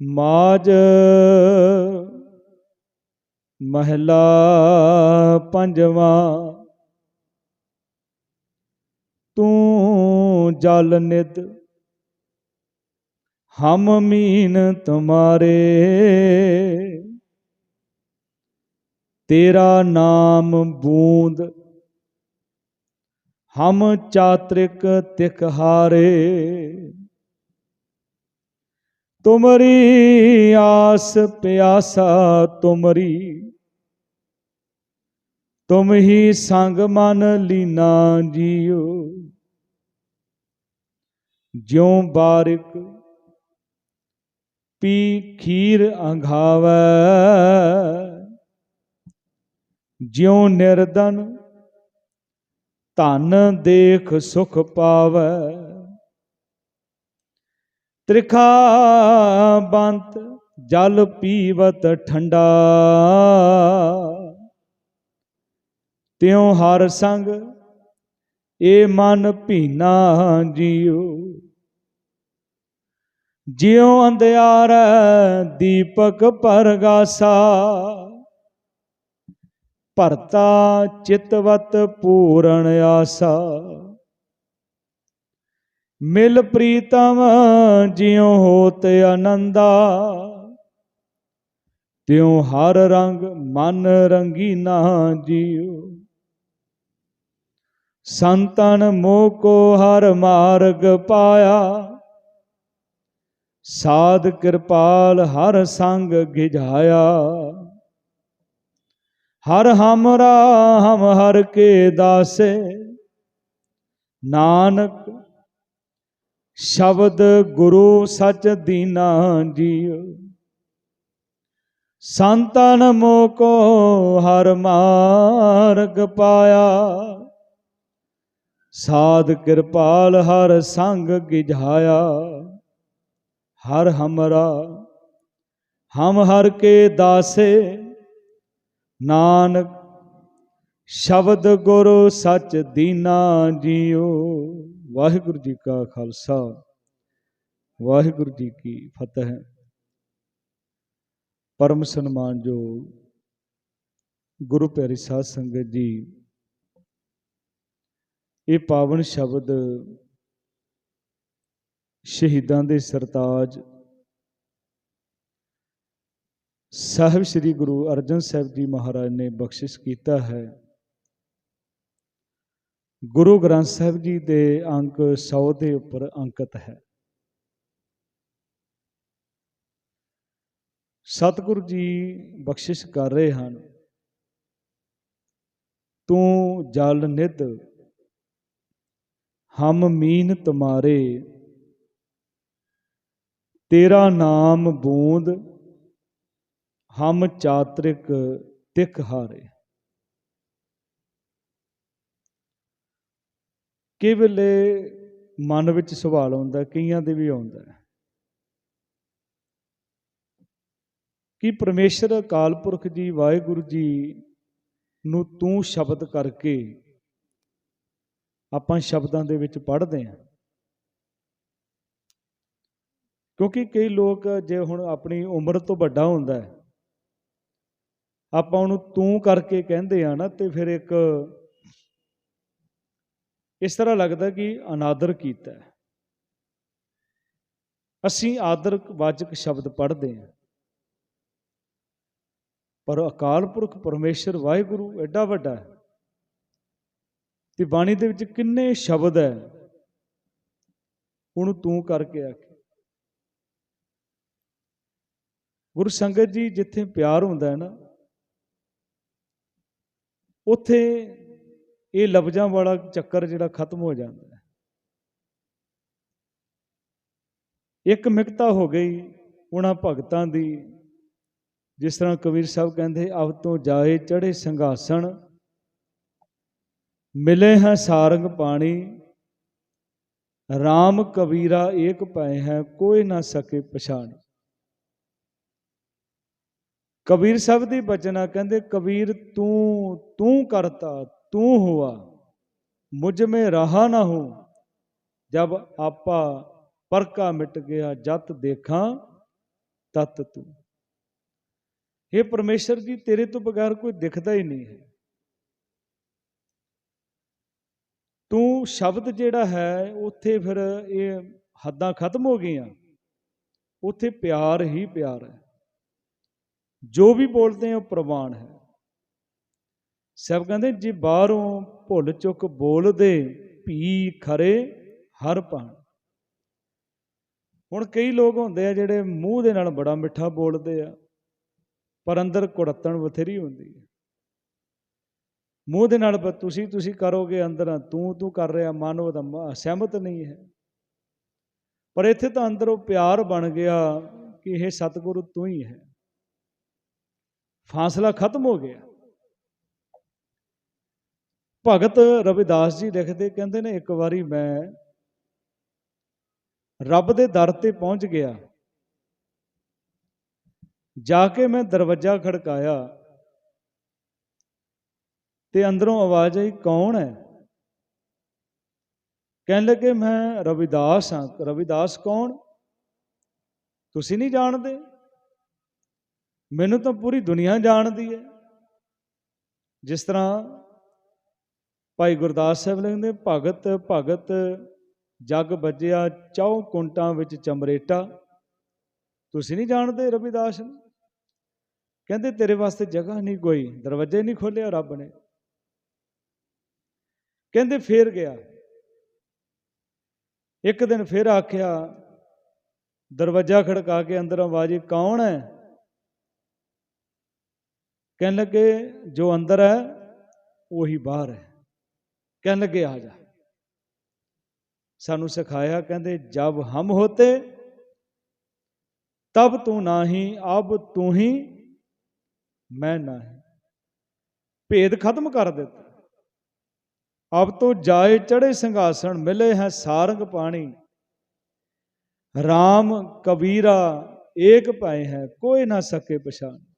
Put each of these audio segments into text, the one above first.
ਮਾਜ ਮਹਿਲਾ ਪੰਜਵਾਂ, ਤੂੰ ਜਲ ਨਿਤ ਹਮ ਮੀਨ ਤੁਮਾਰੇ। ਤੇਰਾ ਨਾਮ ਬੂੰਦ, ਹਮ ਚਾਤ੍ਰਿਕ ਤਿਕਹਾਰੇ ਤੁਮਰੀ ਆਸ ਪਿਆਸਾ ਤੁਮਰੀ। ਤੁਮ ਹੀ ਸੰਗ ਮਨ ਲੀਨਾ ਜੀਓ। ਜਿਉ ਬਾਰਿਕ ਪੀ ਖੀਰ ਅੰਘਾਵੈ। ਜਿਉ ਨਿਰਦਨ ਧਨ ਦੇਖ ਸੁਖ ਪਾਵੈ। ਤ੍ਰਿਖਾ ਬੰਤ ਜਲ ਪੀਵਤ ਠੰਡਾ। ਤਿਉ ਹਰ ਸੰਗ ਏ ਮਨ ਭੀਨਾ ਜੀਉ। ਜਿਉ ਅੰਧਿਆਰ ਦੀਪਕ ਪਰਗਾਸਾ, ਭਰਤਾ ਚਿਤਵਤ ਪੂਰਨ ਆਸਾ। ਮਿਲ ਪ੍ਰੀਤਮ ਜਿਉ ਹੋਤ ਆਨੰਦਾ। ਤਿਉ ਹਰ ਰੰਗ ਮਨ ਰੰਗੀਨਾ ਜੀਉ। ਸੰਤਨ ਮੋਹ ਕੋ ਹਰ ਮਾਰਗ ਪਾਇਆ। ਸਾਧ ਕਿਰਪਾਲ ਹਰ ਸੰਗ ਗਿਝਾਇਆ। ਹਰ ਹਮਰਾ ਹਮ ਹਰ ਕੇ ਦਾਸੇ। ਨਾਨਕ ਸ਼ਬਦ ਗੁਰੂ ਸਚ ਦੀਨਾ ਜੀਉ। ਸੰਤਨ ਮੋ ਕੋ ਹਰ ਮਾਰਗ ਪਾਇਆ। ਸਾਧ ਕਿਰਪਾਲ ਹਰ ਸੰਗ ਗਿਝਾਇਆ। ਹਰ ਹਮਰਾ, ਹਮ ਹਰ ਕੇ ਦਾਸੇ, ਨਾਨਕ ਸ਼ਬਦ ਗੁਰੂ ਸੱਚ ਦੀਨਾ ਜੀਓ। ਵਾਹਿਗੁਰੂ ਜੀ ਕਾ ਖਾਲਸਾ। ਵਾਹਿਗੁਰੂ ਜੀ ਕੀ ਫਤਿਹ। ਪਰਮ ਸਨਮਾਨਯੋਗ ਗੁਰੂ ਪਿਆਰੀ ਸਾਧ ਸੰਗਤ ਜੀ, ਇਹ ਪਾਵਨ ਸ਼ਬਦ ਸ਼ਹੀਦਾਂ ਦੇ ਸਰਤਾਜ ਸਾਹਿਬ ਸ੍ਰੀ ਗੁਰੂ ਅਰਜਨ ਸਾਹਿਬ ਜੀ ਮਹਾਰਾਜ ਨੇ ਬਖਸ਼ਿਸ਼ ਕੀਤਾ ਹੈ। ਗੁਰੂ ਗ੍ਰੰਥ ਸਾਹਿਬ ਜੀ ਦੇ ਅੰਕ 100 ਦੇ ਉੱਪਰ ਅੰਕਿਤ ਹੈ। ਸਤਿਗੁਰੂ ਜੀ ਬਖਸ਼ਿਸ਼ ਕਰ ਰਹੇ ਹਨ। ਤੂੰ ਜਲ ਨਿਧ, ਹਮ ਮੀਨ ਤੁਮਾਰੇ, ਤੇਰਾ ਨਾਮ ਬੂੰਦ, ਹਮ ਚਾਤ੍ਰਿਕ ਤਿਕ ਹਾਰੇ। ਕਿ ਵੇਲੇ ਮਨ ਵਿੱਚ ਸਵਾਲ ਆਉਂਦਾ, ਕਈਆਂ ਦੇ ਵੀ ਆਉਂਦਾ ਕਿ ਪਰਮੇਸ਼ਰ ਅਕਾਲ ਪੁਰਖ ਜੀ, ਵਾਹਿਗੁਰੂ ਜੀ ਨੂੰ ਤੂੰ ਸ਼ਬਦ ਕਰਕੇ ਆਪਾਂ ਸ਼ਬਦਾਂ ਦੇ ਵਿੱਚ ਪੜ੍ਹਦੇ ਹਾਂ। ਕਿਉਂਕਿ ਕਈ ਲੋਕ ਜੇ ਹੁਣ ਆਪਣੀ ਉਮਰ ਤੋਂ ਵੱਡਾ ਹੁੰਦਾ ਹੈ, ਆਪਾਂ ਉਹਨੂੰ ਤੂੰ ਕਰਕੇ ਕਹਿੰਦੇ ਆ ਨਾ, ਤੇ ਫਿਰ ਇੱਕ ਇਸ ਤਰ੍ਹਾਂ ਲੱਗਦਾ ਕਿ ਅਨਾਦਰ ਕੀਤਾ ਹੈ। ਅਸੀਂ ਆਦਰਕ ਵਾਚਕ ਸ਼ਬਦ ਪੜ੍ਹਦੇ ਹਾਂ। ਪਰ ਅਕਾਲ ਪੁਰਖ ਪਰਮੇਸ਼ਰ ਵਾਹਿਗੁਰੂ ਐਡਾ ਵੱਡਾ ਹੈ ਤੇ ਬਾਣੀ ਦੇ ਵਿੱਚ ਕਿੰਨੇ ਸ਼ਬਦ ਹੈ। ਉਹਨੂੰ ਤੂੰ ਕਰਕੇ ਆਖ। ਗੁਰੂ ਸੰਗਤ ਜੀ ਜਿੱਥੇ ਪਿਆਰ ਹੁੰਦਾ ਹੈ ਨਾ, ਉੱਥੇ ਇਹ ਲਫ਼ਜ਼ਾਂ ਵਾਲਾ ਚੱਕਰ ਜਿਹੜਾ ਖਤਮ ਹੋ ਜਾਂਦਾ ਹੈ। ਇੱਕ ਮਿਕਤਾ ਹੋ ਗਈ ਉਹਨਾਂ ਭਗਤਾਂ ਦੀ, ਜਿਸ ਤਰ੍ਹਾਂ ਕਬੀਰ ਸਾਹਿਬ ਕਹਿੰਦੇ, ਅਬ ਤੋਂ ਜਾਏ ਚੜੇ ਸੰਘਾਸਣ, ਮਿਲੇ ਹੈ ਸਾਰੰਗ ਪਾਣੀ RAM ਕਬੀਰਾ ਏਕ ਪਏ ਹੈ, ਕੋਈ ਨਾ ਸਕੇ ਪਛਾਣ। ਕਬੀਰ ਸਾਹਿਬ ਦੀ ਬਚਨਾ ਕਹਿੰਦੇ, ਕਬੀਰ ਤੂੰ ਤੂੰ ਕਰਤਾ ਤੂੰ ਹੁਆ, ਮੁਝ ਮੇ ਰਹਾ ਨਾ ਹੋ। ਜਬ ਆਪਾ ਪਰਕਾ ਮਿਟ ਗਿਆ, ਜਤ ਦੇਖਾਂ, ਤਤ ਤੂੰ। ਇਹ ਪਰਮੇਸ਼ਰ ਜੀ, ਤੇਰੇ ਤੋਂ ਬਗੈਰ ਕੋਈ ਦਿਖਦਾ ਹੀ ਨਹੀਂ ਹੈ। ਤੂੰ ਸ਼ਬਦ ਜਿਹੜਾ ਹੈ, ਉੱਥੇ ਫਿਰ ਇਹ ਹੱਦਾਂ ਖਤਮ ਹੋ ਗਈਆਂ। ਉੱਥੇ ਪਿਆਰ ਹੀ ਪਿਆਰ ਹੈ। ਜੋ ਵੀ ਬੋਲਦੇ ਆ, ਉਹ ਪ੍ਰਵਾਨ ਹੈ। ਸਭ ਕਹਿੰਦੇ, ਜੇ ਬਾਹਰੋਂ ਭੁੱਲ ਚੁੱਕ ਬੋਲਦੇ, ਭੀ ਖਰੇ ਹਰ ਪਾਣ ਹੁਣ ਕਈ ਲੋਕ ਹੁੰਦੇ ਆ ਜਿਹੜੇ ਮੂੰਹ ਦੇ ਨਾਲ ਬੜਾ ਮਿੱਠਾ ਬੋਲਦੇ ਆ, ਪਰ ਅੰਦਰ ਕੁੜੱਤਣ ਬਥੇਰੀ ਹੁੰਦੀ ਹੈ ਮੂੰਹ ਦੇ ਨਾਲ ਤੁਸੀਂ ਤੁਸੀਂ ਕਰੋਗੇ ਅੰਦਰ, ਤੂੰ ਤੂੰ ਕਰ ਰਿਹਾ, ਮਨ ਉਹਦਾ ਮ- ਸਹਿਮਤ ਨਹੀਂ ਹੈ। ਪਰ ਇੱਥੇ ਤਾਂ ਅੰਦਰ ਉਹ ਪਿਆਰ ਬਣ ਗਿਆ ਕਿ ਇਹ ਸਤਿਗੁਰੂ ਤੂੰ ਹੀ ਹੈ। ਫਾਸਲਾ ਖਤਮ ਹੋ ਗਿਆ। ਭਗਤ ਰਵਿਦਾਸ ਜੀ ਲਿਖਦੇ ਕਹਿੰਦੇ ਨੇ, ਇੱਕ ਵਾਰੀ ਮੈਂ ਰੱਬ ਦੇ ਦਰ ਤੇ ਪਹੁੰਚ ਗਿਆ। ਜਾ ਕੇ ਮੈਂ ਦਰਵਾਜ਼ਾ ਖੜਕਾਇਆ ਤੇ ਅੰਦਰੋਂ ਆਵਾਜ਼ ਆਈ, ਕੌਣ ਹੈ? ਕਹਿਣ ਲੱਗੇ, ਮੈਂ ਰਵਿਦਾਸ ਹਾਂ। ਰਵਿਦਾਸ ਕੌਣ? ਤੁਸੀਂ ਨਹੀਂ ਜਾਣਦੇ? ਮੈਨੂੰ ਤਾਂ ਪੂਰੀ ਦੁਨੀਆ ਜਾਣਦੀ ਹੈ। ਜਿਸ ਤਰ੍ਹਾਂ ਭਾਈ ਗੁਰਦਾਸ ਸਾਹਿਬ ਲਿਖਦੇ, ਭਗਤ ਭਗਤ, ਜਗ ਵੱਜਿਆ ਚੌ ਕੁੰਟਾਂ ਵਿੱਚ ਚਮਰੇਟਾ। ਤੁਸੀਂ ਨਹੀਂ ਜਾਣਦੇ ਰਵਿਦਾਸ ਨੂੰ? ਕਹਿੰਦੇ, ਤੇਰੇ ਵਾਸਤੇ ਜਗ੍ਹਾ ਨਹੀਂ ਕੋਈ, ਦਰਵਾਜ਼ੇ ਨਹੀਂ ਖੋਲਿਆ ਰੱਬ ਨੇ। ਕਹਿੰਦੇ, ਫੇਰ ਗਿਆ। ਇੱਕ ਦਿਨ ਫਿਰ ਆਖਿਆ, ਦਰਵਾਜ਼ਾ ਖੜਕਾ ਕੇ ਅੰਦਰ ਆਵਾਜ਼, ਕੌਣ ਹੈ? ਕਹਿਣ ਲੱਗੇ, ਜੋ ਅੰਦਰ ਹੈ, ਉਹੀ ਬਾਹਰ ਹੈ। ਕਹਿਣ ਲੱਗੇ, ਆ ਜਾ। ਸਾਨੂੰ ਸਿਖਾਇਆ, ਕਹਿੰਦੇ, ਜਬ ਹਮ ਹੋਤੇ, ਤਬ ਤੂੰ ਨਾਹੀ, ਅਬ ਤੂੰ ਹੀ ਮੈਂ ਨਹੀਂ। ਭੇਦ ਖਤਮ ਕਰ ਦਿੱਤਾ। ਅਬ ਤੋਂ ਜਾਏ ਚੜੇ ਸਿੰਘਾਸਣ, ਮਿਲੇ ਹੈ ਸਾਰੰਗ ਪਾਣੀ। RAM ਕਬੀਰਾ ਏਕ ਪਾਏ ਹੈ, ਕੋਈ ਨਾ ਸਕੇ ਪਛਾਣ।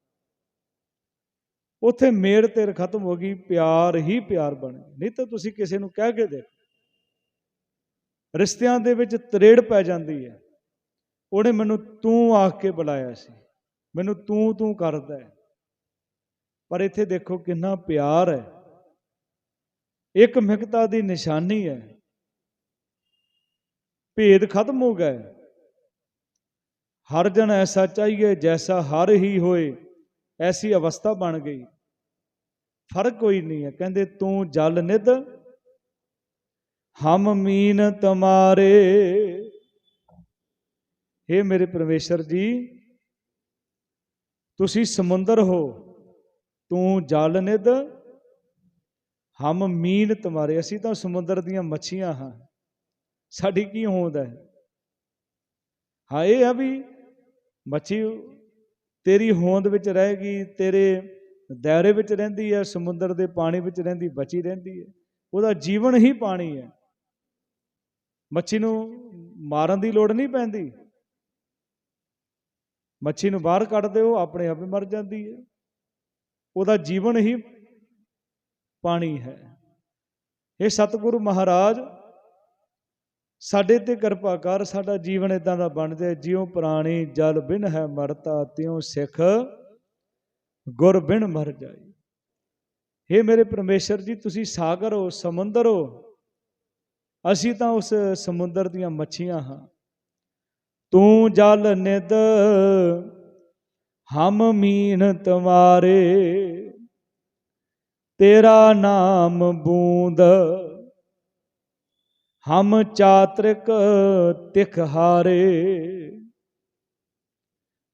ਉੱਥੇ ਮੇੜ ਤੇਰ ਖਤਮ ਹੋ ਗਈ, ਪਿਆਰ ਹੀ ਪਿਆਰ ਬਣ। ਗਿਆ ਨਹੀਂ ਤਾਂ ਤੁਸੀਂ ਕਿਸੇ ਨੂੰ ਕਹਿ ਕੇ ਦੇਖੋ। ਰਿਸ਼ਤਿਆਂ ਦੇ ਵਿੱਚ ਤਰੇੜ ਪੈ ਜਾਂਦੀ ਹੈ। ਉਹਨੇ ਮੈਨੂੰ ਤੂੰ ਆਖ ਕੇ ਬੁਲਾਇਆ ਸੀ। ਮੈਨੂੰ ਤੂੰ ਤੂੰ ਕਰਦਾ ਹੈ। ਪਰ ਇੱਥੇ ਦੇਖੋ ਕਿੰਨਾ ਪਿਆਰ ਹੈ। ਇੱਕ ਮਿਕਤਾ ਦੀ ਨਿਸ਼ਾਨੀ ਹੈ। ਭੇਦ ਖਤਮ ਹੋ ਗਏ ਹਰ ਜਨ ਐਸਾ ਚਾਹੀਏ, ਜੈਸਾ ਹਰ ਹੀ ਹੋਏ, ਐਸੀ ਅਵਸਥਾ ਬਣ ਗਈ। ਫ਼ਰਕ ਕੋਈ ਨਹੀਂ ਹੈ। ਕਹਿੰਦੇ, ਤੂੰ ਜਲ ਨਿਧ, ਹਮ ਮੀਨ ਤਮਾਰੇ। हे ਮੇਰੇ ਪਰਮੇਸ਼ਰ ਜੀ, ਤੁਸੀਂ ਸਮੁੰਦਰ ਹੋ, ਤੂੰ ਜਲ ਨਿਧ, ਹਮ ਮੀਨ ਤਮਾਰੇ। ਅਸੀਂ ਤਾਂ ਸਮੁੰਦਰ ਦੀਆਂ ਮੱਛੀਆਂ ਹਾਂ। ਸਾਡੀ ਕੀ ਹੋਂਦ ਹੈ? ਹਾਂ, ਇਹ ਆ ਵੀ ਮੱਛੀ ਤੇਰੀ ਹੋਂਦ ਵਿੱਚ ਰਹਿ ਗਈ ਤੇਰੇ ਦਾਇਰੇ ਵਿੱਚ ਰਹਿੰਦੀ ਹੈ, ਸਮੁੰਦਰ ਦੇ ਪਾਣੀ ਵਿੱਚ ਰਹਿੰਦੀ, ਬਚੀ ਰਹਿੰਦੀ ਹੈ। ਉਹਦਾ ਜੀਵਨ ਹੀ ਪਾਣੀ ਹੈ। ਮੱਛੀ ਨੂੰ ਮਾਰਨ ਦੀ ਲੋੜ ਨਹੀਂ ਪੈਂਦੀ। ਮੱਛੀ ਨੂੰ ਬਾਹਰ ਕੱਢ ਦਿਓ, ਆਪਣੇ ਆਪ ਹੀ ਮਰ ਜਾਂਦੀ ਹੈ। ਉਹਦਾ ਜੀਵਨ ਹੀ ਪਾਣੀ ਹੈ। ਇਹ ਸਤਿਗੁਰੂ ਮਹਾਰਾਜ, ਸਾਡੇ ਤੇ ਕਿਰਪਾ ਕਰ, ਸਾਡਾ ਜੀਵਨ ਇਦਾਂ ਦਾ ਬਣ ਜਾਏ, ਜਿਉ ਪ੍ਰਾਣੀ ਜਲ ਬਿਨ ਹੈ ਮਰਤਾ, ਤਿਉ ਸਿੱਖ ਗੁਰ ਬਿਨ ਮਰ ਜਾਈ हे ਮੇਰੇ ਪਰਮੇਸ਼ਰ ਜੀ, ਤੁਸੀਂ ਸਾਗਰ ਹੋ, ਸਮੁੰਦਰ ਹੋ। ਅਸੀਂ ਤਾਂ ਉਸ ਸਮੁੰਦਰ ਦੀਆਂ ਮੱਛੀਆਂ ਹਾਂ। ਤੂੰ ਜਲ ਨਿਦ ਹਮ ਮੀਨ ਤੁਮਾਰੇ ਤੇਰਾ ਨਾਮ ਬੂੰਦ, ਹਮ ਚਾਤ੍ਰਿਕ ਤਿਖ ਹਾਰੇ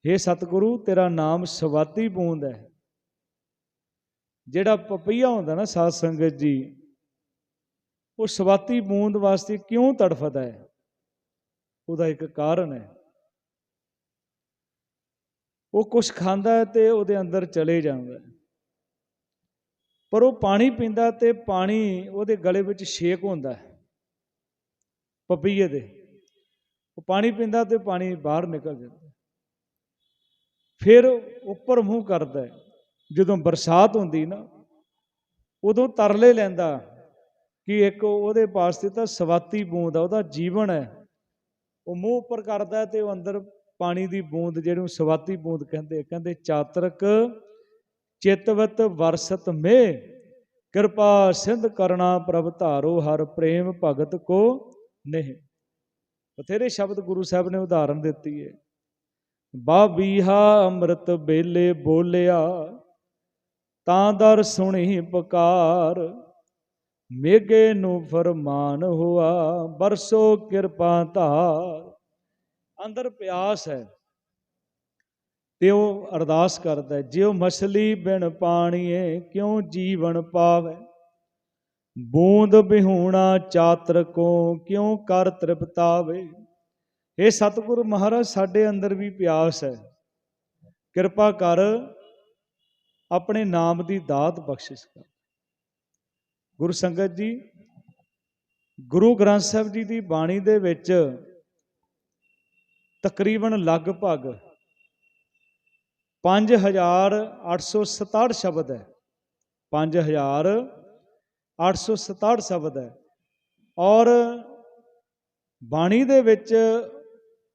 हे ਸਤਿਗੁਰੂ, ਤੇਰਾ ਨਾਮ ਸਵਾਤੀ ਬੂੰਦ ਹੈ। ਜਿਹੜਾ ਪਪਈਆ ਹੁੰਦਾ ਨਾ ਸਾਧ ਸੰਗਤ ਜੀ, ਉਹ ਸਵਾਤੀ ਬੂੰਦ ਵਾਸਤੇ ਕਿਉਂ ਤੜਫਦਾ ਹੈ? ਉਹਦਾ ਇੱਕ ਕਾਰਨ ਹੈ। ਉਹ ਕੁਝ ਖਾਂਦਾ ਹੈ ਤੇ ਉਹਦੇ ਅੰਦਰ ਚਲੇ ਜਾਂਦਾ ਪਰ ਉਹ ਪਾਣੀ ਪੀਂਦਾ ਤੇ ਪਾਣੀ ਉਹਦੇ ਗਲੇ ਵਿੱਚ ਛੇਕ ਹੁੰਦਾ ਹੈ ਪਪੀਏ ਦੇ। ਉਹ ਪਾਣੀ ਪੀਂਦਾ ਤੇ ਪਾਣੀ ਬਾਹਰ ਨਿਕਲ ਜਾਂਦਾ। ਫਿਰ ਉੱਪਰ ਮੂੰਹ ਕਰਦਾ ਜਦੋਂ ਬਰਸਾਤ ਹੁੰਦੀ ਨਾ, ਉਦੋਂ ਤਰਲੇ ਲੈਂਦਾ ਕਿ ਇੱਕ ਉਹਦੇ ਪਾਸ ਤੇ ਤਾਂ ਸਵਾਤੀ ਬੂੰਦ ਆ, ਉਹਦਾ ਜੀਵਨ ਹੈ। ਉਹ ਮੂੰਹ ਉੱਪਰ ਕਰਦਾ ਤੇ ਉਹ ਅੰਦਰ ਪਾਣੀ ਦੀ ਬੂੰਦ ਜਿਹਨੂੰ ਸਵਾਤੀ ਬੂੰਦ ਕਹਿੰਦੇ ਕਹਿੰਦੇ ਚਾਤਰਕ ਚਿਤਵਤ ਵਰਸਤ ਮੇ, ਕਿਰਪਾ ਸਿੰਧ ਕਰਨਾ ਪ੍ਰਭ ਧਾਰੋ, ਹਰ ਪ੍ਰੇਮ ਭਗਤ ਕੋ ਨਹੀਂ। ਬਥੇਰੇ ਸ਼ਬਦ ਗੁਰੂ ਸਾਹਿਬ ਨੇ ਉਦਾਹਰਨ ਦਿੱਤੀ ਹੈ। ਬਾਬੀਹਾ ਅੰਮ੍ਰਿਤ ਬੇਲੇ ਬੋਲਿਆ ਤਾਂ ਦਰ ਸੁਣੀ ਪੁਕਾਰ। ਮੇਗੇ ਨੂੰ ਫਰਮਾਨ ਹੋਆ ਬਰਸੋ ਕਿਰਪਾ ਧਾਰ। ਅੰਦਰ ਪਿਆਸ ਹੈ। ਤੇ ਉਹ ਅਰਦਾਸ ਕਰਦਾ ਹੈ, ਜਿਉ ਮਛਲੀ ਬਿਨ ਪਾਣੀਏ ਕਿਉ ਜੀਵਨ ਪਾਵੇ? ਬੂੰਦ ਬਿਹੂਣਾ ਚਾਤਰ ਕੋ ਕਿਉ ਕਰ ਤ੍ਰਿਪਤਾਵੇ? ਇਹ ਸਤਿਗੁਰ ਮਹਾਰਾਜ, ਸਾਡੇ ਅੰਦਰ ਵੀ ਪਿਆਸ ਹੈ। ਕਿਰਪਾ ਕਰ ਆਪਣੇ ਨਾਮ ਦੀ ਦਾਤ ਬਖਸ਼ਿਸ਼ ਕਰ। ਗੁਰੂ ਸੰਗਤ ਜੀ, ਗੁਰੂ ਗ੍ਰੰਥ ਸਾਹਿਬ ਜੀ ਦੀ ਬਾਣੀ ਦੇ ਵਿੱਚ ਤਕਰੀਬਨ ਲਗਭਗ 5867 ਸ਼ਬਦ ਹੈ। 5867 ਸ਼ਬਦ ਹੈ। ਔਰ ਬਾਣੀ ਦੇ ਵਿੱਚ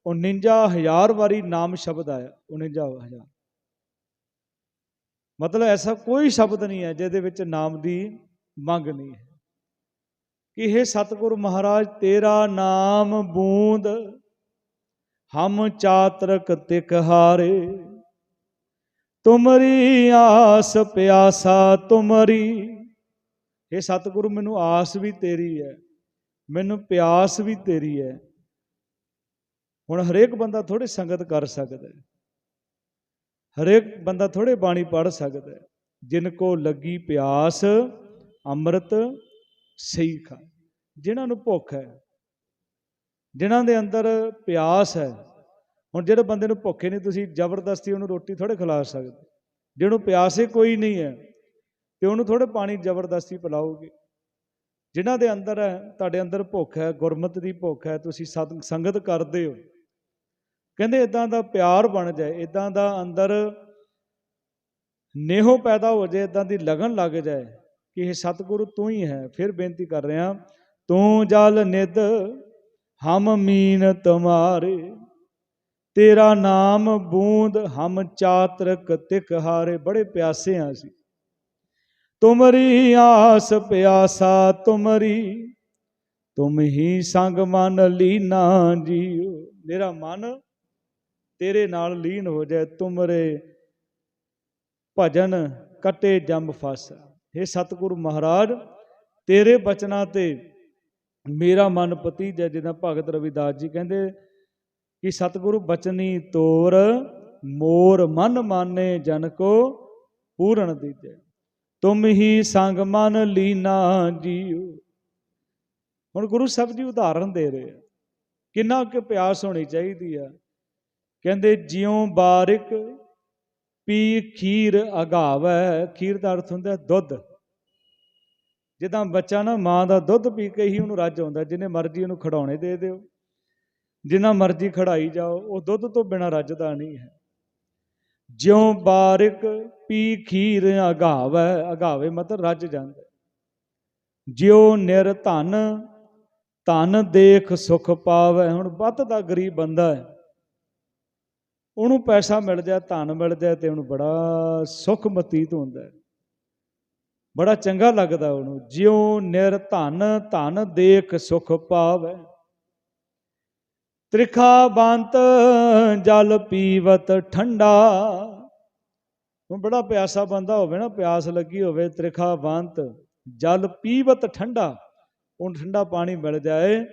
49000 ਵਾਰੀ ਨਾਮ ਸ਼ਬਦ ਆਇਆ 49000 ਮਤਲਬ ਐਸਾ ਕੋਈ ਸ਼ਬਦ ਨਹੀਂ ਹੈ ਜਿਹਦੇ ਵਿੱਚ ਨਾਮ ਦੀ ਮੰਗ ਨਹੀਂ ਹੈ। ਕਿ ਇਹ ਸਤਿਗੁਰੂ ਮਹਾਰਾਜ, ਤੇਰਾ ਨਾਮ ਬੂੰਦ, ਹਮ ਚਾਤਰਕ ਤਿਕ ਹਾਰੇ। ਤੁਮਰੀ ਆਸ ਪਿਆਸਾ ਤੁਮਰੀ। ਇਹ ਸਤਿਗੁਰੂ, ਮੈਨੂੰ ਆਸ ਵੀ ਤੇਰੀ ਹੈ, ਮੈਨੂੰ ਪਿਆਸ ਵੀ ਤੇਰੀ ਹੈ। ਹੁਣ ਹਰੇਕ ਬੰਦਾ ਥੋੜੀ ਸੰਗਤ ਕਰ ਸਕਦਾ ਹੈ। ਹਰੇਕ ਬੰਦਾ ਥੋੜੇ ਬਾਣੀ ਪੜ ਸਕਦਾ ਹੈ। ਜਿਨ ਕੋ ਲੱਗੀ ਪਿਆਸ, ਅੰਮ੍ਰਿਤ, ਸਹੀ ਖਾ ਜਿਨ੍ਹਾਂ ਨੂੰ ਭੁੱਖ ਹੈ, ਜਿਨ੍ਹਾਂ ਦੇ ਅੰਦਰ ਪਿਆਸ ਹੈ, ਹੁਣ ਜਿਹੜੇ ਬੰਦੇ ਨੂੰ ਭੁੱਖੇ ਨਹੀਂ, ਤੁਸੀਂ ਜ਼ਬਰਦਸਤੀ ਉਹਨੂੰ ਰੋਟੀ ਥੋੜੇ ਖਿਲਾ ਸਕਦੇ ਜਿਹਨੂੰ ਪਿਆਸੇ ਕੋਈ ਨਹੀਂ ਹੈ, ਤੇ ਉਹਨੂੰ ਥੋੜੇ ਪਾਣੀ ਜ਼ਬਰਦਸਤੀ ਪਿਲਾਓਗੇ। ਜਿਨ੍ਹਾਂ ਦੇ ਅੰਦਰ ਹੈ, ਤੁਹਾਡੇ ਅੰਦਰ ਭੁੱਖ ਹੈ, ਗੁਰਮਤ ਦੀ ਭੁੱਖ ਹੈ, ਤੁਸੀਂ ਸਤ- ਸੰਗਤ ਕਰਦੇ ਹੋ। ਕਹਿੰਦੇ ਇਦਾਂ ਦਾ ਪਿਆਰ ਬਣ ਜਾਏ ਇਦਾਂ ਦਾ ਅੰਦਰ ਨੇਹੋ ਪੈਦਾ ਹੋ ਜਾਏ ਇਦਾਂ ਦੀ ਲਗਨ ਲੱਗ ਜਾਏ ਕਿ ਇਹ ਸਤਿਗੁਰੂ ਤੂੰ ਹੀ ਹੈ। ਫਿਰ ਬੇਨਤੀ ਕਰ ਰਿਹਾ, ਤੂੰ ਜਲ ਨਿਦ ਹਮ ਮੀਨ ਤੁਮਾਰੇ, ਤੇਰਾ ਨਾਮ ਬੂੰਦ, ਹਮ ਚਾਤਰਕ ਤਿਕ ਹਾਰੇ। ਬੜੇ ਪਿਆਸੇ ਆ ਸੀ ਤੁਮਰੀ ਆਸ ਪਿਆਸਾ ਤੁਮਰੀ, ਤੁਮ ਹੀ ਸੰਗ ਮਨ ਲੀਨਾ ਜੀਓ। ਮੇਰਾ ਮਨ ਤੇਰੇ ਨਾਲ ਲੀਨ ਹੋ ਜਾਏ, ਤੁਮਰੇ ਭਜਨ ਕਟੇ ਜੰਮ ਫਸ। हे ਸਤਿਗੁਰੂ ਮਹਾਰਾਜ, ਤੇਰੇ ਬਚਨਾਂ ਤੇ ਮੇਰਾ ਮਨ ਪਤੀ ਜੈ ਜਿਹਦਾ ਭਗਤ ਰਵਿਦਾਸ ਜੀ ਕਹਿੰਦੇ ਕਿ ਸਤਿਗੁਰੂ ਬਚਨੀ ਤੋਰ, ਮੋਰ ਮਨ ਮਾਨੇ ਜਨ ਕੋ ਪੂਰਨ ਦੀਜੈ। ਤੁਮ ਹੀ ਸੰਗ ਮਨ ਲੀਨਾ ਜੀਓ ਹੁਣ ਗੁਰੂ ਸਾਹਿਬ ਜੀ ਉਦਾਹਰਨ ਦੇ ਰਹੇ ਆ। ਕਿੰਨਾ ਕੁ ਪਿਆਸ ਹੋਣੀ ਚਾਹੀਦੀ ਆ। ਕਹਿੰਦੇ ਜਿਉ ਬਾਰਿਕ ਪੀ ਖੀਰ ਅਗਾਵੈ। ਖੀਰ ਦਾ ਅਰਥ ਹੁੰਦਾ ਦੁੱਧ। ਜਿੱਦਾਂ ਬੱਚਾ ਨਾ ਮਾਂ ਦਾ ਦੁੱਧ ਪੀ ਕੇ ਹੀ ਉਹਨੂੰ ਰੱਜ ਆਉਂਦਾ ਜਿੰਨੇ ਮਰਜ਼ੀ ਉਹਨੂੰ ਖੜਾਉਣੇ ਦੇ ਦਿਓ। ਜਿੰਨਾ ਮਰਜ਼ੀ ਖੜਾਈ ਜਾਓ, ਉਹ ਦੁੱਧ ਤੋਂ ਬਿਨਾ ਰੱਜਦਾ ਨਹੀਂ ਹੈ। ਜਿਉ ਬਾਰਿਕ ਪੀ ਖੀਰ ਅਗਾਵੈ। ਅਗਾਵੇ ਮਤਲਬ ਰੱਜ ਜਾਂਦਾ ਜਿਉ ਨਿਰ ਧਨ ਧਨ ਦੇਖ ਸੁਖ ਪਾਵੈ। ਹੁਣ ਵੱਧ ਦਾ ਗਰੀਬ ਬੰਦਾ ਹੈ। ਉਹਨੂੰ ਪੈਸਾ ਮਿਲ ਜਾਏ ਧਨ ਮਿਲ ਜਾਏ ਤੇ ਉਹਨੂੰ ਬੜਾ ਸੁਖ ਮਤੀਤ ਹੁੰਦਾ ਬੜਾ ਚੰਗਾ ਲੱਗਦਾ ਉਹਨੂੰ, ਜਿਉ ਨਿਰ ਧਨ ਧਨ ਦੇਖ ਸੁਖ ਪਾਵੈ। ਤ੍ਰਿਖਾ ਬੰਤ ਜਲ ਪੀਵਤ ਠੰਡਾ। ਹੁਣ ਬੜਾ ਪਿਆਸਾ ਬੰਦਾ ਹੋਵੇ ਨਾ, ਪਿਆਸ ਲੱਗੀ ਹੋਵੇ, ਤ੍ਰਿਖਾ ਬੰਤ ਜਲ ਪੀਵਤ ਠੰਡਾ। ਉਹਨੂੰ ਠੰਡਾ ਪਾਣੀ ਮਿਲ ਜਾਏ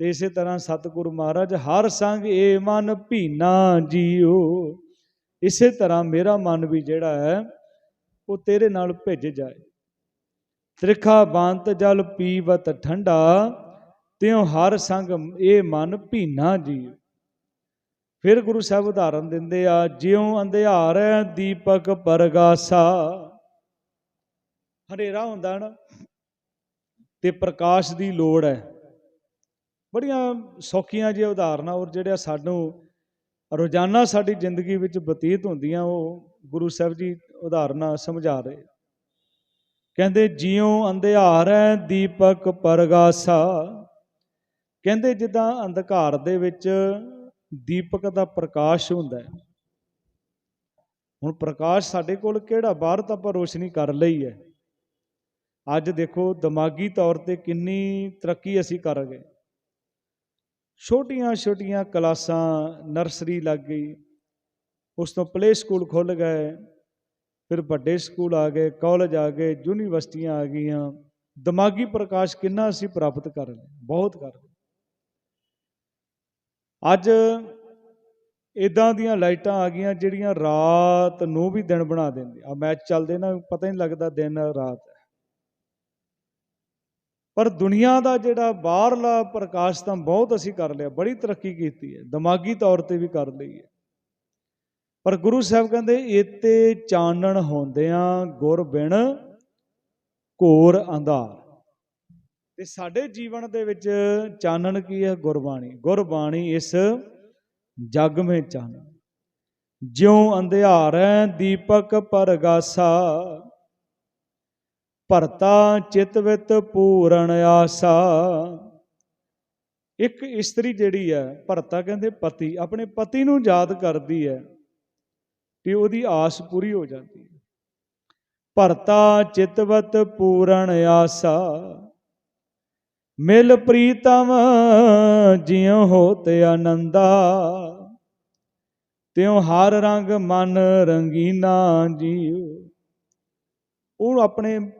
ਤੇ ਇਸੇ ਤਰ੍ਹਾਂ ਸਤਿਗੁਰੂ ਮਹਾਰਾਜ, ਹਰ ਸੰਗ ਏ ਮਨ ਭੀਨਾ ਜੀਓ। ਇਸੇ ਤਰ੍ਹਾਂ ਮੇਰਾ ਮਨ ਵੀ ਜਿਹੜਾ ਹੈ, ਉਹ ਤੇਰੇ ਨਾਲ ਭਿੱਜ ਜਾਏ। ਤ੍ਰਿਖਾ ਬੰਤ ਜਲ ਪੀਵਤ ਠੰਡਾ, ਤਿਉ ਹਰ ਸੰਗ ਇਹ ਮਨ ਭੀਨਾ ਜੀਓ। ਫਿਰ ਗੁਰੂ ਸਾਹਿਬ ਉਦਾਹਰਨ ਦਿੰਦੇ ਆ, ਜਿਉ ਅੰਧਿਆਰ ਦੀਪਕ ਪਰਗਾਸਾ। ਹਨੇਰਾ ਹੁੰਦਾ ਨਾ, ਤੇ ਪ੍ਰਕਾਸ਼ ਦੀ ਲੋੜ ਹੈ। ਬੜੀਆਂ ਸੌਖੀਆਂ ਜਿਹੀਆਂ ਉਦਾਹਰਨਾਂ ਔਰ ਜਿਹੜੀਆਂ ਸਾਨੂੰ ਰੋਜ਼ਾਨਾ ਸਾਡੀ ਜ਼ਿੰਦਗੀ ਵਿੱਚ ਬਤੀਤ ਹੁੰਦੀਆਂ, ਉਹ ਗੁਰੂ ਸਾਹਿਬ ਜੀ ਉਦਾਹਰਨਾਂ ਸਮਝਾ ਰਹੇ। ਕਹਿੰਦੇ, ਜਿਉ ਅੰਧਿਆਰੈ ਦੀਪਕ ਪਰਗਾਸਾ। ਕਹਿੰਦੇ, ਜਿੱਦਾਂ ਅੰਧਕਾਰ ਦੇ ਵਿੱਚ ਦੀਪਕ ਦਾ ਪ੍ਰਕਾਸ਼ ਹੁੰਦਾ ਹੈ। ਹੁਣ ਪ੍ਰਕਾਸ਼ ਸਾਡੇ ਕੋਲ ਕਿਹੜਾ? ਬਾਹਰ ਤਾਂ ਆਪਾਂ ਰੋਸ਼ਨੀ ਕਰ ਲਈ ਹੈ। ਅੱਜ ਦੇਖੋ, ਦਿਮਾਗੀ ਤੌਰ ਤੇ ਕਿੰਨੀ ਤਰੱਕੀ ਅਸੀਂ ਕਰ ਗਏ। ਛੋਟੀਆਂ ਛੋਟੀਆਂ ਕਲਾਸਾਂ, ਨਰਸਰੀ ਲੱਗ ਗਈ। ਉਸ ਤੋਂ ਪਲੇ ਸਕੂਲ ਖੁੱਲ ਗਏ। ਫਿਰ ਵੱਡੇ ਸਕੂਲ ਆ ਗਏ, ਕਾਲਜ ਆ ਗਏ, ਯੂਨੀਵਰਸਿਟੀਆਂ ਆ ਗਈਆਂ। ਦਿਮਾਗੀ ਪ੍ਰਕਾਸ਼ ਕਿੰਨਾ ਅਸੀਂ ਪ੍ਰਾਪਤ ਕਰ ਲਏ, ਬਹੁਤ ਕਰ ਲਏ। ਅੱਜ ਇਦਾਂ ਦੀਆਂ ਲਾਈਟਾਂ ਆ ਗਈਆਂ ਜਿਹੜੀਆਂ ਰਾਤ ਨੂੰ ਵੀ ਦਿਨ ਬਣਾ ਦਿੰਦੀ ਆ ਮੈਚ ਚੱਲਦੇ ਨਾ, ਪਤਾ ਹੀ ਨਹੀਂ ਲੱਗਦਾ ਦਿਨ, ਰਾਤ। ਪਰ ਦੁਨੀਆ ਦਾ ਜਿਹੜਾ ਬਾਹਰਲਾ ਪ੍ਰਕਾਸ਼ ਤਾਂ ਬਹੁਤ ਅਸੀਂ ਕਰ ਲਿਆ, ਬੜੀ ਤਰੱਕੀ ਕੀਤੀ ਹੈ, ਦਿਮਾਗੀ ਤੌਰ ਤੇ ਵੀ ਕਰ ਲਈ ਹੈ। ਪਰ ਗੁਰੂ ਸਾਹਿਬ ਕਹਿੰਦੇ ਇਤੇ ਚਾਨਣ ਹੁੰਦਿਆਂ ਗੁਰ ਬਿਨ ਘੋਰ ਅੰਧਾਰ। ਤੇ ਸਾਡੇ ਜੀਵਨ ਦੇ ਵਿੱਚ ਚਾਨਣ ਕੀ ਹੈ? ਗੁਰਬਾਣੀ। ਗੁਰਬਾਣੀ ਇਸ ਜਗ ਮੇ ਚਾਨਣ। ਜਿਉ ਅੰਧਿਆਰ ਹੈ, ਦੀਪਕ ਪਰਗਾਸਾ। ਭਰਤਾ ਚਿਤਵਿਤ ਪੂਰਨ ਆਸਾ। ਇੱਕ ਇਸਤਰੀ ਜਿਹੜੀ ਹੈ, ਭਰਤਾ ਕਹਿੰਦੇ ਪਤੀ, ਆਪਣੇ ਪਤੀ ਨੂੰ ਯਾਦ ਕਰਦੀ ਹੈ ਤੇ ਉਹਦੀ ਆਸ ਪੂਰੀ ਹੋ ਜਾਂਦੀ ਹੈ। ਭਰਤਾ ਚਿਤਵਤ ਪੂਰਨ ਆਸਾ। ਮਿਲ ਪ੍ਰੀਤਮ ਜਿਉ ਹੋਤ ਆਨੰਦਾ। ਤਿਉ ਹਰ ਰੰਗ ਮਨ ਰੰਗੀਨਾ ਜੀਉ। ਉਹ ਆਪਣੇ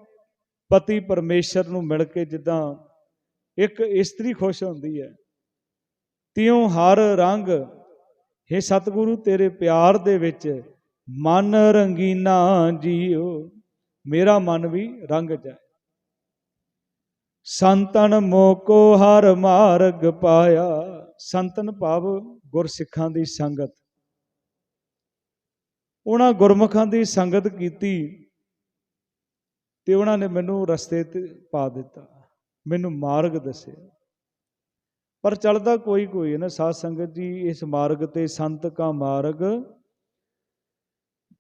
ਪਤੀ ਪਰਮੇਸ਼ਰ ਨੂੰ ਮਿਲ ਕੇ ਜਿੱਦਾਂ ਇੱਕ ਇਸਤਰੀ ਖੁਸ਼ ਹੁੰਦੀ ਹੈ। ਤਿਉ ਹਰ ਰੰਗ हे ਸਤਿਗੁਰੂ ਤੇਰੇ ਪਿਆਰ ਦੇ ਵਿੱਚ ਮਨ ਰੰਗੀਨਾ ਜੀਓ, ਮੇਰਾ ਮਨ ਵੀ ਰੰਗ ਜਾਏ। ਸੰਤਨ ਮੋਕੋ ਹਰ ਮਾਰਗ ਪਾਇਆ, ਸੰਤਨ ਭਾਵ ਗੁਰਸਿੱਖਾਂ ਦੀ ਸੰਗਤ। ਉਹਨਾਂ ਗੁਰਮੁਖਾਂ ਦੀ ਸੰਗਤ ਕੀਤੀ ਤੇ ਉਹਨਾਂ ਨੇ ਮੈਨੂੰ ਰਸਤੇ ਤੇ ਪਾ ਦਿੱਤਾ। ਮੈਨੂੰ ਮਾਰਗ ਦੱਸਿਆ। ਪਰ ਚੱਲਦਾ ਕੋਈ ਕੋਈ ਹੈ ਨਾ, ਸਾਧ ਸੰਗਤ ਜੀ, ਇਸ ਮਾਰਗ ਤੇ ਸੰਤ ਕਾ ਮਾਰਗ,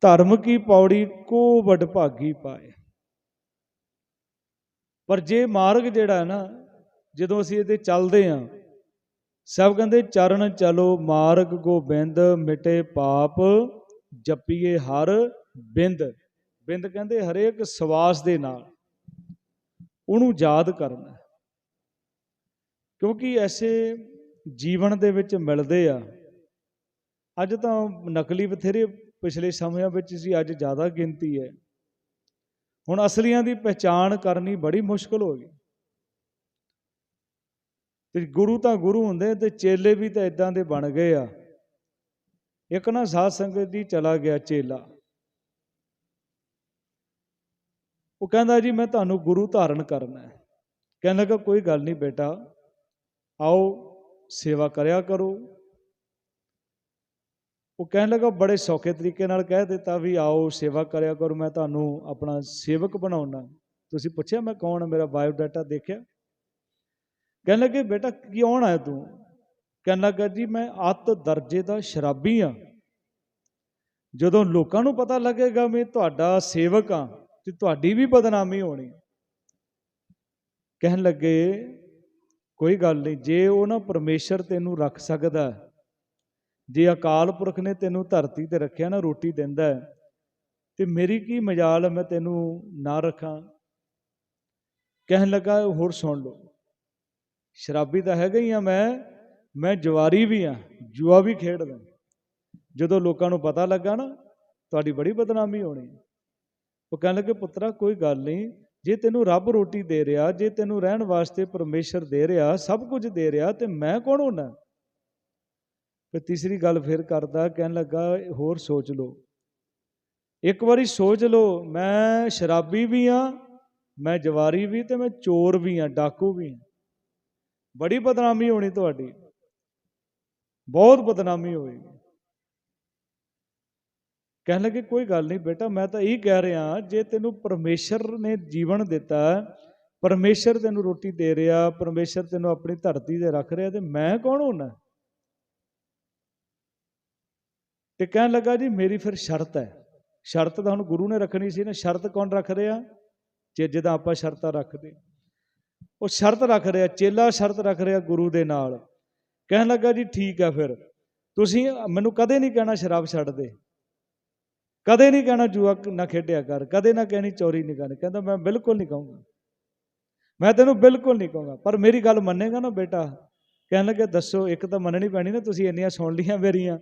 ਧਰਮ ਕੀ ਪੌੜੀ ਕੋ ਵਡ ਭਾਗੀ ਪਾਏ। ਪਰ ਜੇ ਮਾਰਗ ਜਿਹੜਾ ਹੈ ਨਾ, ਜਦੋਂ ਅਸੀਂ ਇਹਦੇ ਚੱਲਦੇ ਆਂ ਸਭ ਕਹਿੰਦੇ ਚਰਨ ਚਲੋ, ਮਾਰਗ ਗੋਬਿੰਦ, ਮਿਟੇ ਪਾਪ, ਜਪੀਏ ਹਰ ਬਿੰਦ। ਬਿੰਦ ਕਹਿੰਦੇ ਹਰੇਕ ਸਵਾਸ ਦੇ ਨਾਲ ਉਹਨੂੰ ਯਾਦ ਕਰਨਾ ਕਿਉਂਕਿ ਐਸੇ ਜੀਵਨ ਦੇ ਵਿੱਚ ਮਿਲਦੇ ਆ। ਅੱਜ ਤਾਂ ਨਕਲੀ ਬਥੇਰੇ ਪਿਛਲੇ ਸਮਿਆਂ ਵਿੱਚ ਸੀ, ਅੱਜ ਜ਼ਿਆਦਾ ਗਿਣਤੀ ਹੈ। ਹੁਣ ਅਸਲੀਆਂ ਦੀ ਪਛਾਣ ਕਰਨੀ ਬੜੀ ਮੁਸ਼ਕਲ ਹੋ ਗਈ। ਤੇ ਗੁਰੂ ਤਾਂ ਗੁਰੂ ਹੁੰਦੇ, ਤੇ ਚੇਲੇ ਵੀ ਤਾਂ ਇਦਾਂ ਦੇ ਬਣ ਗਏ ਆ। ਇੱਕ ਨਾ ਸਾਧ ਸੰਗਤ ਜੀ ਚਲਾ ਗਿਆ ਚੇਲਾ। ਉਹ ਕਹਿੰਦਾ ਜੀ, ਮੈਂ ਤੁਹਾਨੂੰ ਗੁਰੂ ਧਾਰਨ ਕਰਨਾ ਹੈ। ਕਹਿਣ ਲੱਗਾ, ਕੋਈ ਗੱਲ ਨਹੀਂ ਬੇਟਾ, ਆਓ, ਸੇਵਾ ਕਰਿਆ ਕਰੋ। ਉਹ ਕਹਿਣ ਲੱਗਾ, ਬੜੇ ਸੌਖੇ ਤਰੀਕੇ ਨਾਲ ਕਹਿ ਦਿੱਤਾ ਵੀ, ਆਓ, ਸੇਵਾ ਕਰਿਆ ਕਰੋ, ਮੈਂ ਤੁਹਾਨੂੰ ਆਪਣਾ ਸੇਵਕ ਬਣਾਉਣਾ ਤੁਸੀਂ ਪੁੱਛਿਆ, ਮੈਂ ਕੌਣ ਮੇਰਾ ਬਾਇਓ ਡਾਟਾ ਦੇਖਿਆ? ਕਹਿਣ ਲੱਗੇ, ਬੇਟਾ ਕਿਉਂ ਆਇਆ ਤੂੰ? ਕਹਿਣ ਲੱਗਾ, ਜੀ, ਮੈਂ ਅੱਤ ਦਰਜੇ ਦਾ ਸ਼ਰਾਬੀ ਆ ਜਦੋਂ ਲੋਕਾਂ ਨੂੰ ਪਤਾ ਲੱਗੇਗਾ ਮੈਂ ਤੁਹਾਡਾ ਸੇਵਕ ਆ ਤੇ ਤੁਹਾਡੀ ਵੀ ਬਦਨਾਮੀ ਹੋਣੀ। ਕਹਿਣ ਲੱਗੇ, ਕੋਈ ਗੱਲ ਨਹੀਂ, ਜੇ ਉਹ ਨਾ ਪਰਮੇਸ਼ਰ ਤੈਨੂੰ ਰੱਖ ਸਕਦਾ ਜੇ ਅਕਾਲ ਪੁਰਖ ਨੇ ਤੈਨੂੰ ਧਰਤੀ ਤੇ ਰੱਖਿਆ ਨਾ, ਰੋਟੀ ਦਿੰਦਾ ਤੇ ਮੇਰੀ ਕੀ ਮਜਾਲ ਮੈਂ ਤੈਨੂੰ ਨਾ ਰੱਖਾਂ? ਕਹਿਣ ਲੱਗਾ, ਹੋਰ ਸੁਣ ਲਓ, ਸ਼ਰਾਬੀ ਤਾਂ ਹੈਗਾ ਹੀ ਆ ਮੈਂ ਮੈਂ ਜਵਾਰੀ ਵੀ ਆ, ਜੂਆ ਵੀ ਖੇਡਦਾ। ਜਦੋਂ ਲੋਕਾਂ ਨੂੰ ਪਤਾ ਲੱਗਾ ਨਾ, ਤੁਹਾਡੀ ਬੜੀ ਬਦਨਾਮੀ ਹੋਣੀ। ਉਹ ਕਹਿਣ ਲੱਗੇ, ਪੁੱਤਰਾ, ਕੋਈ ਗੱਲ ਨਹੀਂ। ਜੇ ਤੈਨੂੰ ਰੱਬ ਰੋਟੀ ਦੇ ਰਿਹਾ, ਜੇ ਤੈਨੂੰ ਰਹਿਣ ਵਾਸਤੇ ਪਰਮੇਸ਼ਰ ਦੇ ਰਿਹਾ, ਸਭ ਕੁਝ ਦੇ ਰਿਹਾ, ਤੇ ਮੈਂ ਕੌਣ ਹੋਣਾ? ਫਿਰ ਤੀਸਰੀ ਗੱਲ ਫਿਰ ਕਰਦਾ, ਕਹਿਣ ਲੱਗਾ, ਹੋਰ ਸੋਚ ਲਓ। ਇੱਕ ਵਾਰੀ ਸੋਚ ਲਓ, ਮੈਂ ਸ਼ਰਾਬੀ ਵੀ ਆ, ਮੈਂ ਜਵਾਰੀ ਵੀ, ਤੇ ਮੈਂ ਚੋਰ ਵੀ ਆ, ਡਾਕੂ ਵੀ ਆ। ਬੜੀ ਬਦਨਾਮੀ ਹੋਣੀ ਤੁਹਾਡੀ। ਬਹੁਤ ਬਦਨਾਮੀ ਹੋਏਗੀ। ਕਹਿਣ ਲੱਗੇ, ਕੋਈ ਗੱਲ ਨਹੀਂ ਬੇਟਾ, ਮੈਂ ਤਾਂ ਇਹ ਕਹਿ ਰਿਹਾ ਜੇ ਤੈਨੂੰ ਪਰਮੇਸ਼ਰ ਨੇ ਜੀਵਨ ਦਿੱਤਾ, ਪਰਮੇਸ਼ਰ ਤੈਨੂੰ ਰੋਟੀ ਦੇ ਰਿਹਾ, ਪਰਮੇਸ਼ਰ ਤੈਨੂੰ ਆਪਣੀ ਧਰਤੀ ਤੇ ਰੱਖ ਰਿਹਾ, ਤੇ ਮੈਂ ਕੌਣ ਹੋਣਾ? ਤੇ ਕਹਿਣ ਲੱਗਾ, ਜੀ, ਮੇਰੀ ਫਿਰ ਸ਼ਰਤ ਹੈ। ਸ਼ਰਤ ਤਾਂ ਹੁਣ ਗੁਰੂ ਨੇ ਰੱਖਣੀ ਸੀ ਨਾ, ਸ਼ਰਤ ਕੌਣ ਰੱਖ ਰਿਹਾ? ਜੇ ਜਿੱਦਾਂ ਆਪਾਂ ਸ਼ਰਤਾਂ ਰੱਖਦੇ ਉਹ ਸ਼ਰਤ ਰੱਖ ਰਿਹਾ, ਚੇਲਾ ਸ਼ਰਤ ਰੱਖ ਰਿਹਾ ਗੁਰੂ ਦੇ ਨਾਲ। ਕਹਿਣ ਲੱਗਾ, ਜੀ, ਠੀਕ ਹੈ ਫਿਰ। ਤੁਸੀਂ ਮੈਨੂੰ ਕਦੇ ਨਹੀਂ ਕਹਿਣਾ ਸ਼ਰਾਬ ਛੱਡ ਦੇ ਕਦੇ ਨਹੀਂ ਕਹਿਣਾ ਜੂਆ ਨਾ ਖੇਡਿਆ ਕਰ, ਕਦੇ ਨਾ ਕਹਿਣੀ ਚੋਰੀ ਨਹੀਂ। ਕਰਨੀ ਕਹਿੰਦਾ ਮੈਂ ਬਿਲਕੁਲ ਨਹੀਂ ਕਹੂੰਗਾ। ਮੈਂ ਤੈਨੂੰ ਬਿਲਕੁਲ ਨਹੀਂ ਕਹੂੰਗਾ, ਪਰ ਮੇਰੀ ਗੱਲ ਮੰਨੇਗਾ ਨਾ ਬੇਟਾ? ਕਹਿਣ ਲੱਗੇ, ਦੱਸੋ, ਇੱਕ ਤਾਂ ਮੰਨਣੀ ਪੈਣੀ ਨਾ, ਤੁਸੀਂ ਇੰਨੀਆਂ ਸੁਣ ਲੀਆਂ ਮੇਰੀਆਂ।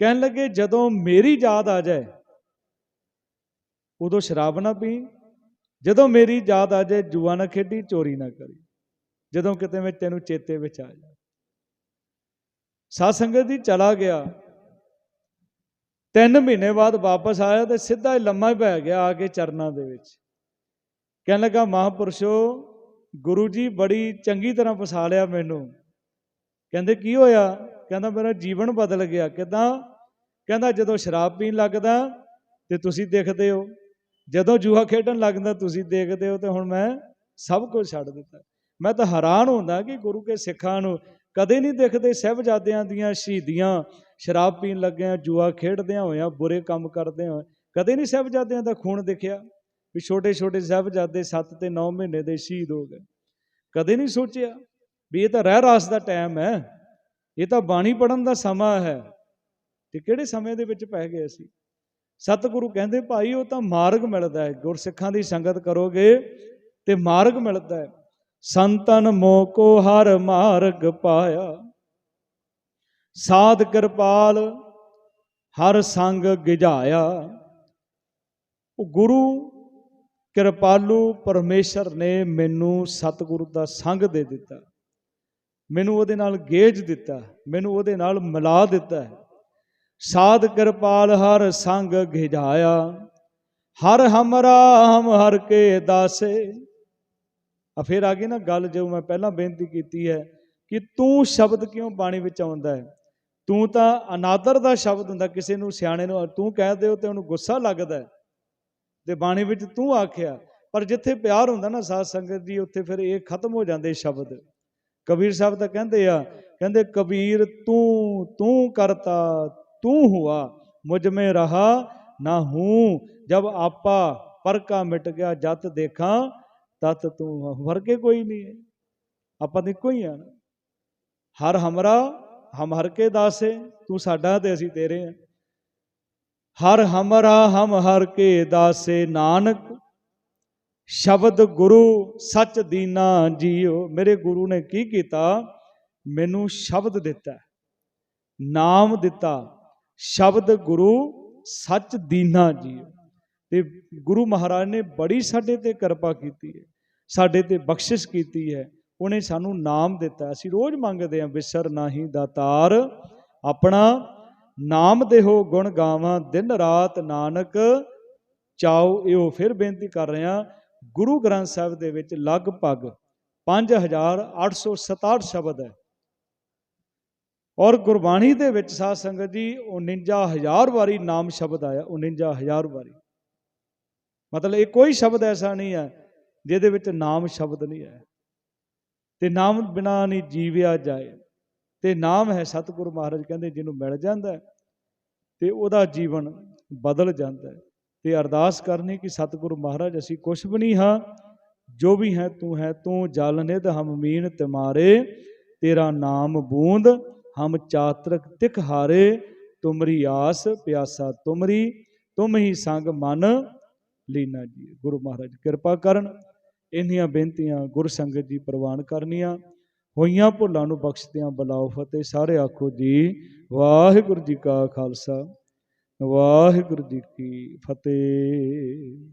ਕਹਿਣ ਲੱਗੇ, ਜਦੋਂ ਮੇਰੀ ਯਾਦ ਆ ਜਾਏ, ਉਦੋਂ ਸ਼ਰਾਬ ਨਾ ਪੀ। ਜਦੋਂ ਮੇਰੀ ਯਾਦ ਆ ਜਾਏ, ਜੂਆ ਨਾ ਖੇਡੀ, ਚੋਰੀ ਨਾ ਕਰੀ। ਜਦੋਂ ਕਿਤੇ ਮੈਂ ਤੈਨੂੰ ਚੇਤੇ ਵਿੱਚ ਆ ਜਾ। ਸਾਧ ਸੰਗਤ ਜੀ ਚਲਾ ਗਿਆ। ਤਿੰਨ ਮਹੀਨੇ ਬਾਅਦ ਵਾਪਸ ਆਇਆ ਤੇ ਸਿੱਧਾ ਹੀ ਲੰਮਾ ਪੈ ਗਿਆ ਆ ਕੇ ਚਰਨਾਂ ਦੇ ਵਿੱਚ। ਕਹਿਣ ਲੱਗਾ, ਮਹਾਪੁਰਸ਼ੋ, ਗੁਰੂ ਜੀ ਬੜੀ ਚੰਗੀ ਤਰ੍ਹਾਂ ਫਸਾ ਲਿਆ ਮੈਨੂੰ। ਕਹਿੰਦੇ, ਕੀ ਹੋਇਆ? ਕਹਿੰਦਾ, ਮੇਰਾ ਜੀਵਨ ਬਦਲ ਗਿਆ। ਕਿਦਾਂ? ਕਹਿੰਦਾ, ਜਦੋਂ ਸ਼ਰਾਬ ਪੀਣ ਲੱਗਦਾ ਤੇ ਤੁਸੀਂ ਦੇਖਦੇ ਹੋ। ਜਦੋਂ ਜੂਆ ਖੇਡਣ ਲੱਗਦਾ ਤੁਸੀਂ ਦੇਖਦੇ ਹੋ ਤੇ ਹੁਣ ਮੈਂ ਸਭ ਕੁਝ ਛੱਡ ਦਿੱਤਾ। ਮੈਂ ਤਾਂ ਹੈਰਾਨ ਹੁੰਦਾ ਕਿ ਗੁਰੂ ਕੇ ਸਿੱਖਾਂ ਨੂੰ ਕਦੇ ਨਹੀਂ ਦੇਖਦੇ ਸਹਿਬਜ਼ਾਦਿਆਂ ਦੀਆਂ ਸ਼ਹੀਦੀਆਂ ਸ਼ਰਾਬ ਪੀਣ ਲੱਗਿਆਂ ਜੂਆ ਖੇਡਦਿਆਂ ਹੋਇਆਂ, ਬੁਰੇ ਕੰਮ ਕਰਦਿਆਂ ਹੋਇਆਂ, ਕਦੇ ਨਹੀਂ ਸਹਿਬਜ਼ਾਦਿਆਂ ਦਾ ਖੂਨ ਦਿਖਿਆ ਵੀ ਛੋਟੇ ਛੋਟੇ ਸਾਹਿਬਜ਼ਾਦੇ 7 ਤੇ 9 ਮਹੀਨੇ ਦੇ ਸ਼ਹੀਦ ਹੋ ਗਏ। ਕਦੇ ਨਹੀਂ ਸੋਚਿਆ ਵੀ ਇਹ ਤਾਂ ਰਹਿ ਰਾਸ ਦਾ ਟਾਈਮ ਹੈ, ਇਹ ਤਾਂ ਬਾਣੀ ਪੜਨ ਦਾ ਸਮਾਂ ਹੈ। ਤੇ ਕਿਹੜੇ ਸਮੇਂ ਦੇ ਵਿੱਚ ਪੈ ਗਏ ਅਸੀਂ? ਸਤਿਗੁਰੂ ਕਹਿੰਦੇ, ਭਾਈ, ਉਹ ਤਾਂ ਮਾਰਗ ਮਿਲਦਾ ਹੈ। ਗੁਰਸਿੱਖਾਂ ਦੀ ਸੰਗਤ ਕਰੋਗੇ ਤੇ ਮਾਰਗ ਮਿਲਦਾ ਹੈ। ਸੰਤਨ ਮੋਕੋ ਹਰ ਮਾਰਗ ਪਾਇਆ। ਸਾਧ ਕਿਰਪਾਲ ਹਰ ਸੰਗ ਗਿਝਾਇਆ। ਉਹ ਗੁਰੂ ਕਿਰਪਾਲੂ ਪਰਮੇਸ਼ਰ ਨੇ ਮੈਨੂੰ ਸਤਿਗੁਰੂ ਦਾ ਸੰਗ ਦੇ ਦਿੱਤਾ। ਮੈਨੂੰ ਉਹਦੇ ਨਾਲ ਗੇਜ ਦਿੱਤਾ, ਮੈਨੂੰ ਉਹਦੇ ਨਾਲ ਮਿਲਾ ਦਿੱਤਾ। ਹੈ ਸਾਧ ਕਿਰਪਾਲ ਹਰ ਸੰਗ ਗਿਝਾਇਆ, ਹਰ ਹਮਰਾ ਹਮ ਹਰ ਕੇ ਦਾਸੇ। ਆ ਫਿਰ ਆ ਗਈ ਨਾ ਗੱਲ, ਜੋ ਮੈਂ ਪਹਿਲਾਂ ਬੇਨਤੀ ਕੀਤੀ ਹੈ ਕਿ ਤੂੰ ਸ਼ਬਦ ਕਿਉਂ ਬਾਣੀ ਵਿੱਚ ਆਉਂਦਾ ਹੈ? ਤੂੰ ਤਾਂ ਅਨਾਦਰ ਦਾ ਸ਼ਬਦ ਹੁੰਦਾ, ਕਿਸੇ ਨੂੰ ਸਿਆਣੇ ਨੂੰ, ਤੂੰ ਕਹਿ ਦਿਓ ਤੇ ਉਹਨੂੰ ਗੁੱਸਾ ਲੱਗਦਾ ਤੇ ਬਾਣੀ ਵਿੱਚ ਤੂੰ ਆਖਿਆ, ਪਰ ਜਿੱਥੇ ਪਿਆਰ ਹੁੰਦਾ ਨਾ ਸਾਧ ਸੰਗਤ ਜੀ ਉੱਥੇ ਫਿਰ ਇਹ ਖਤਮ ਹੋ ਜਾਂਦੇ ਸ਼ਬਦ। ਕਬੀਰ ਸਾਹਿਬ ਤਾਂ ਕਹਿੰਦੇ ਆ, ਕਹਿੰਦੇ, ਕਬੀਰ ਤੂੰ ਤੂੰ ਕਰਤਾ, ਤੂੰ ਹੁਆ, ਮੁਝ ਮੇ ਰਹਾ ਨਾ ਹੂੰ। ਜਬ ਆਪਾ ਪਰਕਾ ਮਿਟ ਗਿਆ, ਜਤ ਦੇਖਾਂ, ਤਤ ਤੂੰ ਵਰ ਕੋਈ ਨਹੀਂ ਹੈ। ਆਪਾਂ ਤਾਂ ਇੱਕੋ ਹੀ ਆ ਨਾ। ਹਰ ਹਮਰਾ ਹਮ ਹਰ ਕੇ ਦਾਸੇ, ਤੂੰ ਸਾਡਾ ਤੇ ਅਸੀਂ ਤੇਰੇ ਆ। ਹਰ ਹਮਰਾ ਹਮ ਹਰ ਕੇ ਦਾਸੇ ਨਾਨਕ, ਸ਼ਬਦ ਗੁਰੂ ਸੱਚ ਦੀਨਾ ਜੀਓ। ਮੇਰੇ ਗੁਰੂ ਨੇ ਕੀ ਕੀਤਾ? ਮੈਨੂੰ ਸ਼ਬਦ ਦਿੱਤਾ, ਨਾਮ ਦਿੱਤਾ, ਸ਼ਬਦ ਗੁਰੂ ਸੱਚ ਦੀਨਾ ਜੀਓ। ਤੇ ਗੁਰੂ ਮਹਾਰਾਜ ਨੇ ਬੜੀ ਸਾਡੇ ਤੇ ਕਿਰਪਾ ਕੀਤੀ ਹੈ, ਸਾਡੇ ਤੇ ਬਖਸ਼ਿਸ਼ ਕੀਤੀ ਹੈ। ਉਹਨੇ ਸਾਨੂੰ ਨਾਮ ਦਿੱਤਾ। ਅਸੀਂ ਰੋਜ਼ ਮੰਗਦੇ ਹਾਂ, ਵਿਸਰ ਨਾਹੀ ਦਾਤਾਰ ਆਪਣਾ ਨਾਮ ਦੇਹੋ, ਗੁਣ ਗਾਵਾਂ, ਦਿਨ ਰਾਤ ਨਾਨਕ ਚਾਓ ਇਹੋ। ਫਿਰ ਬੇਨਤੀ ਕਰ ਰਹੇ ਰਿਹਾ ਗੁਰੂ ਗ੍ਰੰਥ ਸਾਹਿਬ ਦੇ ਵਿੱਚ ਲਗਭਗ 5867 ਸ਼ਬਦ ਹੈ। ਔਰ ਗੁਰਬਾਣੀ ਦੇ ਵਿੱਚ ਸਾਧ ਸੰਗਤ ਜੀ 49000 ਵਾਰੀ ਨਾਮ ਸ਼ਬਦ ਆਇਆ 49000 ਵਾਰੀ। ਮਤਲਬ ਇਹ ਕੋਈ ਸ਼ਬਦ ਐਸਾ ਨਹੀਂ ਹੈ, ਜਿਹਦੇ ਵਿੱਚ ਨਾਮ ਸ਼ਬਦ ਨਹੀਂ ਹੈ। ਤੇ ਨਾਮ ਬਿਨਾ ਨਹੀਂ ਜੀਵਿਆ ਜਾਏ। ਤੇ ਨਾਮ ਹੈ ਸਤਿਗੁਰੂ ਮਹਾਰਾਜ ਕਹਿੰਦੇ ਜਿਹਨੂੰ ਮਿਲ ਜਾਂਦਾ ਹੈ, ਤੇ ਉਹਦਾ ਜੀਵਨ ਬਦਲ ਜਾਂਦਾ ਹੈ। ਤੇ ਅਰਦਾਸ ਕਰਨੀ ਕਿ ਸਤਿਗੁਰੂ ਮਹਾਰਾਜ ਅਸੀਂ ਕੁਛ ਵੀ ਨਹੀਂ ਹਾਂ ਜੋ ਵੀ ਹੈ ਤੂੰ ਹੈ ਤੂੰ ਜਲ ਨਿਧ ਹਮ ਮੀਨ ਤਿਮਾਰੇ ਤੇਰਾ ਨਾਮ ਬੂੰਦ ਹਮ ਚਾਤਰਕ ਤਿਖ ਹਾਰੇ ਤੁਮਰੀ ਆਸ ਪਿਆਸਾ ਤੁਮਰੀ ਤੁਮ ਹੀ ਸੰਗ ਮਨ ਲੀਨਾ ਜੀ। ਗੁਰੂ ਮਹਾਰਾਜ ਕਿਰਪਾ ਕਰਨ। ਇੰਨੀਆਂ ਬੇਨਤੀਆਂ ਗੁਰ ਸੰਗਤ ਜੀ ਪ੍ਰਵਾਨ ਕਰਨੀਆਂ, ਹੋਈਆਂ ਭੁੱਲਾਂ ਨੂੰ ਬਖਸ਼ਦਿਆਂ ਬਲਾਓ ਫਤਿਹ, ਸਾਰੇ ਆਖੋ ਜੀ, ਵਾਹਿਗੁਰੂ ਜੀ ਕਾ ਖਾਲਸਾ, ਵਾਹਿਗੁਰੂ ਜੀ ਕੀ ਫਤਿਹ।